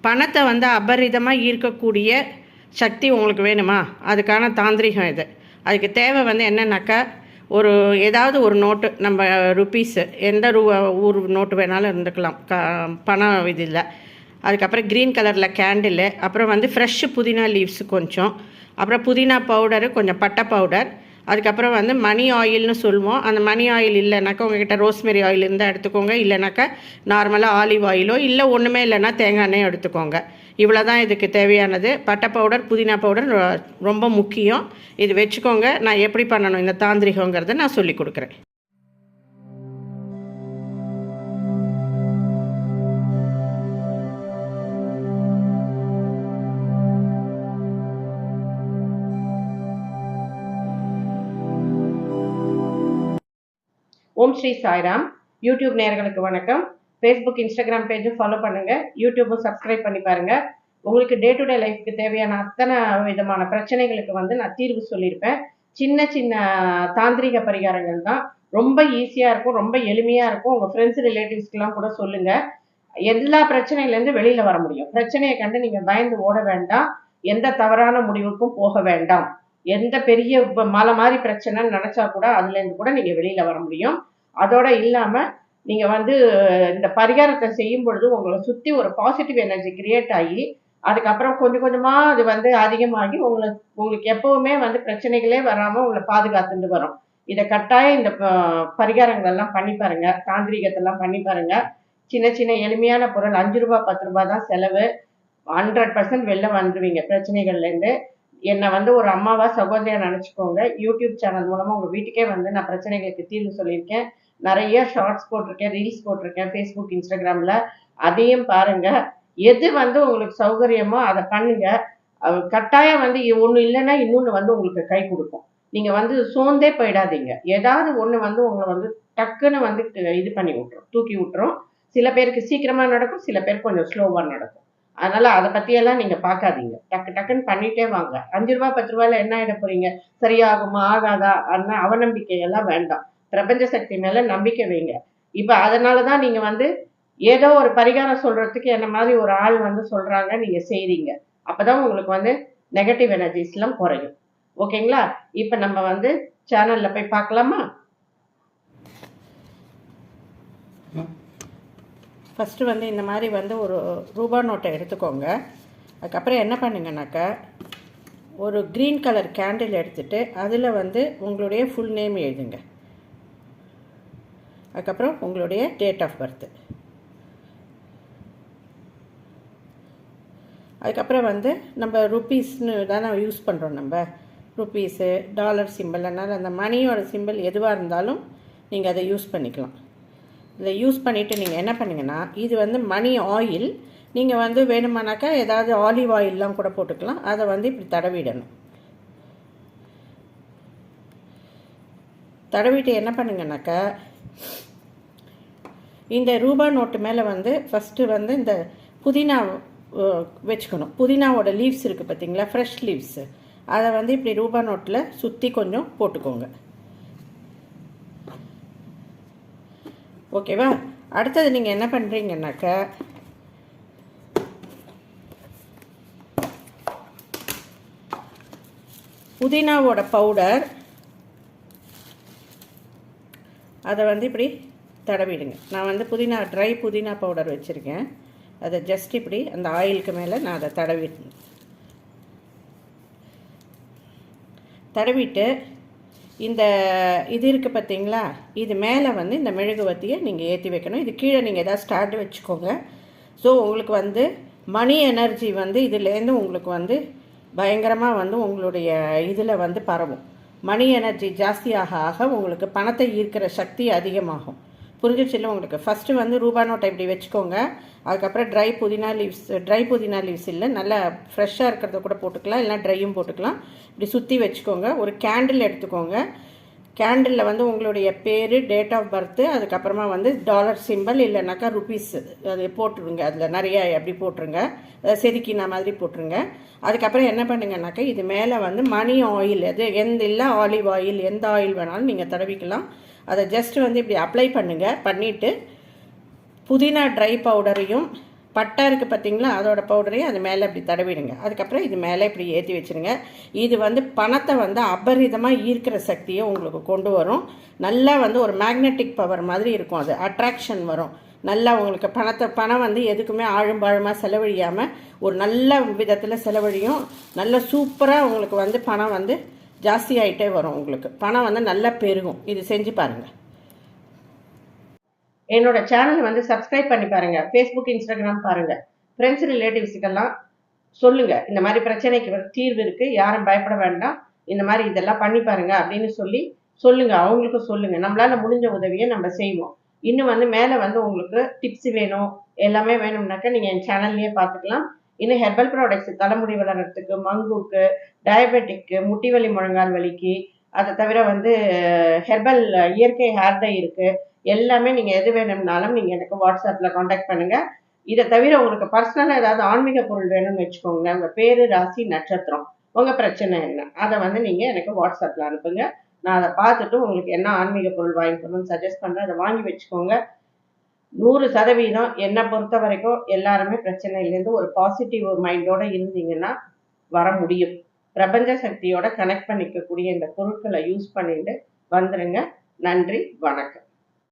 பணத்தை வந்து அபரிதமாக ஈர்க்கக்கூடிய சக்தி உங்களுக்கு வேணுமா? அதுக்கான தாந்திரிகம் இது. அதுக்கு தேவை வந்து என்னன்னாக்கா ஒரு ஏதாவது ஒரு நோட்டு நம்ம ருப்பீஸு எந்த ரூ ஊர் நோட்டு வேணாலும் இருந்துக்கலாம். க பணம் இது இல்லை அதுக்கப்புறம் க்ரீன் கலரில் கேண்டிலு அப்புறம் வந்து ஃப்ரெஷ்ஷு புதினா லீவ்ஸு கொஞ்சம். அப்புறம் புதினா பவுடரு கொஞ்சம் பட்டை பவுடர் அதுக்கப்புறம் வந்து மணி ஆயில்னு சொல்லுவோம். அந்த மணி ஆயில் இல்லைனாக்கா உங்ககிட்ட ரோஸ்மெரி ஆயில் இருந்தால் எடுத்துக்கோங்க. இல்லைனாக்கா நார்மலாக ஆலிவ் ஆயிலோ இல்லை ஒன்றுமே இல்லைன்னா தேங்காய் எண்ணெயும் எடுத்துக்கோங்க. இவ்வளோ தான் இதுக்கு தேவையானது. பட்டை பவுடர் புதினா பவுடர் ரொ- ரொம்ப முக்கியம். இது வச்சுக்கோங்க. நான் எப்படி பண்ணணும்? இந்த தாந்திரிகங்கிறத நான் சொல்லி கொடுக்குறேன். ஓம் ஸ்ரீ சாய்ராம். யூடியூப் நேர்களுக்கு வணக்கம். ஃபேஸ்புக் இன்ஸ்டாகிராம் பேஜும் ஃபாலோ பண்ணுங்க. யூடியூப்பும் சப்ஸ்கிரைப் பண்ணி பாருங்க. உங்களுக்கு டே டு டே லைஃப்க்கு தேவையான அத்தனை விதமான பிரச்சனைகளுக்கு வந்து நான் தீர்வு சொல்லியிருப்பேன். சின்ன சின்ன தாந்திரிக பரிகாரங்கள் தான். ரொம்ப ஈஸியாக இருக்கும் ரொம்ப எளிமையாக இருக்கும். உங்கள் ஃப்ரெண்ட்ஸ் ரிலேட்டிவ்ஸ்க்கெலாம் கூட சொல்லுங்க. எல்லா பிரச்சனையிலேருந்து வெளியில் வர முடியும். பிரச்சனையை கண்டு நீங்கள் பயந்து ஓட வேண்டாம். எந்த தவறான முடிவுக்கும் போக வேண்டாம். எந்த பெரிய மலை மாதிரி பிரச்சனைன்னு நினச்சா கூட அதுலேருந்து கூட நீங்கள் வெளியில் வர முடியும். அதோட இல்லாமல் நீங்கள் வந்து இந்த பரிகாரத்தை செய்யும் பொழுது உங்களை சுற்றி ஒரு பாசிட்டிவ் எனர்ஜி கிரியேட் ஆகி அதுக்கப்புறம் கொஞ்சம் கொஞ்சமாக அது வந்து அதிகமாகி உங்களை உங்களுக்கு எப்பவுமே வந்து பிரச்சனைகளே வராமல் உங்களை பாதுகாத்துட்டு வரும். இதை கட்டாயம் இந்த ப- பரிகாரங்கள் எல்லாம் பண்ணி பாருங்க. தாந்திரிகத்தெல்லாம் பண்ணி பாருங்க. சின்ன சின்ன எளிமையான பொருள் அஞ்சு ரூபா பத்து ரூபா தான் செலவு. ஹண்ட்ரட் பர்சன்ட் வெளில வந்துருவீங்க பிரச்சனைகள்லேருந்து என்னை வந்து ஒரு அம்மாவா சகோதரியா நினச்சிக்கோங்க. யூடியூப் சேனல் மூலமாக உங்கள் வீட்டுக்கே வந்து நான் பிரச்சனைகளுக்கு தீர்வு சொல்லியிருக்கேன். நிறைய ஷார்ட்ஸ் போட்டிருக்கேன் ரீல்ஸ் போட்டிருக்கேன் ஃபேஸ்புக் இன்ஸ்டாகிராமில் அதையும் பாருங்க. எது வந்து உங்களுக்கு சௌகரியமோ அதை பண்ணுங்க. கட்டாயம் வந்து ஒன்று இல்லைன்னா இன்னொன்று வந்து உங்களுக்கு கை கொடுக்கும். நீங்கள் வந்து சோர்ந்தே போயிடாதீங்க. ஏதாவது ஒன்று வந்து உங்களை வந்து டக்குன்னு வந்து இது பண்ணி விட்டுரும் தூக்கி விட்டுரும். சில பேருக்கு சீக்கிரமாக நடக்கும் சில பேர் கொஞ்சம் ஸ்லோவாக நடக்கும். அதனால அதை பற்றியெல்லாம் நீங்கள் பார்க்காதீங்க டக்கு டக்குன்னு பண்ணிட்டே வாங்க. அஞ்சு ரூபா பத்து ரூபாயில என்ன ஆயிட போறீங்க? சரியாகுமா ஆகாதா? அண்ணா அவநம்பிக்கை எல்லாம் வேண்டாம். பிரபஞ்ச சக்தி மேல நம்பிக்கை வைங்க. இப்போ அதனாலதான் நீங்க வந்து ஏதோ ஒரு பரிகாரம் சொல்றதுக்கு என்ன மாதிரி ஒரு ஆள் வந்து சொல்றாங்க நீங்க செய்றீங்க. அப்பதான் உங்களுக்கு வந்து நெகட்டிவ் எனர்ஜிஸ்லாம் குறையும். ஓகேங்களா இப்போ நம்ம வந்து சேனல்ல போய் பார்க்கலாமா? ஃபஸ்ட்டு வந்து இந்த மாதிரி வந்து ஒரு ரூபா நோட்டை எடுத்துக்கோங்க. அதுக்கப்புறம் என்ன பண்ணுங்கனாக்கா ஒரு க்ரீன் கலர் கேண்டில் எடுத்துகிட்டு அதில் வந்து உங்களுடைய ஃபுல் நேம் எழுதுங்க. அதுக்கப்புறம் உங்களுடைய டேட் ஆஃப் பர்த் அதுக்கப்புறம் வந்து நம்ம ருப்பீஸ்னு தானே யூஸ் பண்ணுறோம் நம்ம. ருப்பீஸு டாலர் சிம்பிள் அதனால் அந்த மணியோட சிம்பிள் எதுவாக இருந்தாலும் நீங்கள் அதை யூஸ் பண்ணிக்கலாம். இதை யூஸ் பண்ணிவிட்டு நீங்கள் என்ன பண்ணுங்கன்னா இது வந்து மணி ஆயில் நீங்கள் வந்து வேணுமானாக்கா ஏதாவது ஆலிவ் ஆயில்லாம் கூட போட்டுக்கலாம். அதை வந்து இப்படி தடவிடணும். தடவிட்டு என்ன பண்ணுங்கனாக்கா இந்த ரூபா நோட்டு மேலே வந்து ஃபஸ்ட்டு வந்து இந்த புதினா வச்சுக்கணும். புதினாவோட லீவ்ஸ் இருக்குது பார்த்தீங்களா ஃப்ரெஷ் லீவ்ஸு அதை வந்து இப்படி ரூபா நோட்டில் சுற்றி கொஞ்சம் போட்டுக்கோங்க. ஓகேவா? அடுத்தது நீங்கள் என்ன பண்ணுறீங்கன்னாக்கா புதினாவோட பவுடர் அதை வந்து இப்படி தடவிடுங்க. நான் வந்து புதினா ட்ரை புதினா பவுடர் வச்சுருக்கேன். அதை ஜஸ்ட் இப்படி அந்த ஆயிலுக்கு மேலே நான் அதை தடவிட்டேன் தடவிட்டு இந்த இது இருக்குது பார்த்தீங்களா இது மேலே வந்து இந்த மெழுகுவத்தியை நீங்கள் ஏற்றி வைக்கணும். இது கீழே நீங்கள் எதாவது ஸ்டார்ட் வச்சுக்கோங்க. ஸோ உங்களுக்கு வந்து மணி எனர்ஜி வந்து இதுலேருந்து உங்களுக்கு வந்து பயங்கரமாக வந்து உங்களுடைய இதில் வந்து பரவும். மணி எனர்ஜி ஜாஸ்தியாக ஆக உங்களுக்கு பணத்தை ஈர்க்கிற சக்தி அதிகமாகும். புரிஞ்சிச்சுல உங்களுக்கு? ஃபஸ்ட்டு வந்து ரூபா நோட்டை இப்படி வச்சுக்கோங்க. அதுக்கப்புறம் ட்ரை புதினா லீவ்ஸ் ட்ரை புதினா லீவ்ஸ் இல்லை நல்லா ஃப்ரெஷ்ஷாக இருக்கிறத கூட போட்டுக்கலாம் இல்லைனா ட்ரையும் போட்டுக்கலாம். இப்படி சுற்றி வச்சுக்கோங்க. ஒரு கேண்டில் எடுத்துக்கோங்க. கேண்டிலில் வந்து உங்களுடைய பேர் டேட் ஆஃப் பர்த்து அதுக்கப்புறமா வந்து டாலர் சிம்பிள் இல்லைனாக்கா ருபீஸ் அது போட்டுருங்க. அதில் நிறைய அப்படி போட்டுருங்க. செதுக்கின மாதிரி போட்டுருங்க. அதுக்கப்புறம் என்ன பண்ணுங்கனாக்கா இது மேலே வந்து மணி ஆயில் அது எந்த இல்லை ஆலிவ் ஆயில் எந்த ஆயில் வேணாலும் நீங்கள் தடவிக்கலாம். அதை ஜஸ்ட்டு வந்து இப்படி அப்ளை பண்ணுங்கள் பண்ணிவிட்டு புதினா ட்ரை பவுடரையும் பட்டை இருக்குது பார்த்தீங்களா? அதோட பவுடரையும் அது மேலே இப்படி தடவிடுங்க. அதுக்கப்புறம் இது மேலே இப்படி ஏற்றி வச்சுருங்க. இது வந்து பணத்தை வந்து அபரிதமாக ஈர்க்கிற சக்தியை உங்களுக்கு கொண்டு வரும். நல்லா வந்து ஒரு மேக்னெட்டிக் பவர் மாதிரி இருக்கும் அது. அட்ராக்ஷன் வரும். நல்லா உங்களுக்கு பணத்தை பணம் வந்து எதுக்குமே ஆழும்பாழுமாக செலவழியாமல் ஒரு நல்ல விதத்தில் செலவழியும். நல்ல சூப்பராக உங்களுக்கு வந்து பணம் வந்து ஜாஸ்தி வரும் உங்களுக்கு. பணம் வந்து நல்லா பெருகும். இது செஞ்சு பாருங்கள் என்னோட சேனல் வந்து சப்ஸ்கிரைப் பண்ணி பாருங்க. ஃபேஸ்புக் இன்ஸ்டாகிராம் பாருங்க. ஃப்ரெண்ட்ஸ் ரிலேட்டிவ்ஸுக்கெல்லாம் சொல்லுங்க. இந்த மாதிரி பிரச்சனைக்கு தீர்வு இருக்கு. யாரும் பயப்பட வேண்டாம். இந்த மாதிரி இதெல்லாம் பண்ணி பாருங்க அப்படின்னு சொல்லி சொல்லுங்க. அவங்களுக்கும் சொல்லுங்க. நம்மளால முடிஞ்ச உதவியை நம்ம செய்வோம். இன்னும் வந்து மேலே வந்து உங்களுக்கு டிப்ஸ் வேணும் எல்லாமே வேணும்னாக்கா நீங்கள் என் சேனல்லையே பார்த்துக்கலாம். இன்னும் ஹெர்பல் ப்ராடக்ட்ஸ் தலைமுடி வளர்கிறதுக்கு மங்குக்கு டயபெட்டிக்கு முட்டி வலி முழங்கால் வலிக்கு அதை தவிர வந்து ஹெர்பல் இயற்கை ஹேர் டை இருக்குது எல்லாமே நீங்கள் எது வேணும்னாலும் நீங்கள் எனக்கு வாட்ஸ்அப்பில் காண்டாக்ட் பண்ணுங்கள் இதை தவிர உங்களுக்கு பர்சனலாக ஏதாவது ஆன்மீக பொருள் வேணும்னு வச்சுக்கோங்களேன் உங்கள் பேர் ராசி நட்சத்திரம் உங்கள் பிரச்சனை என்ன அதை வந்து நீங்கள் எனக்கு வாட்ஸ்அப்பில் அனுப்புங்க. நான் அதை பார்த்துட்டு உங்களுக்கு என்ன ஆன்மீக பொருள் வாங்கிக்கணும்னு சஜஸ்ட் பண்ணுறேன் அதை வாங்கி வச்சுக்கோங்க. நூறு சதவீதம் என்னை பொறுத்த வரைக்கும் எல்லாருமே பிரச்சனையிலேருந்து ஒரு பாசிட்டிவ் மைண்டோட இருந்தீங்கன்னா வர முடியும். பிரபஞ்ச சக்தியோட கனெக்ட் பண்ணிக்கக்கூடிய இந்த பொருட்களை யூஸ் பண்ணிட்டு வந்துடுங்க நன்றி வணக்கம்.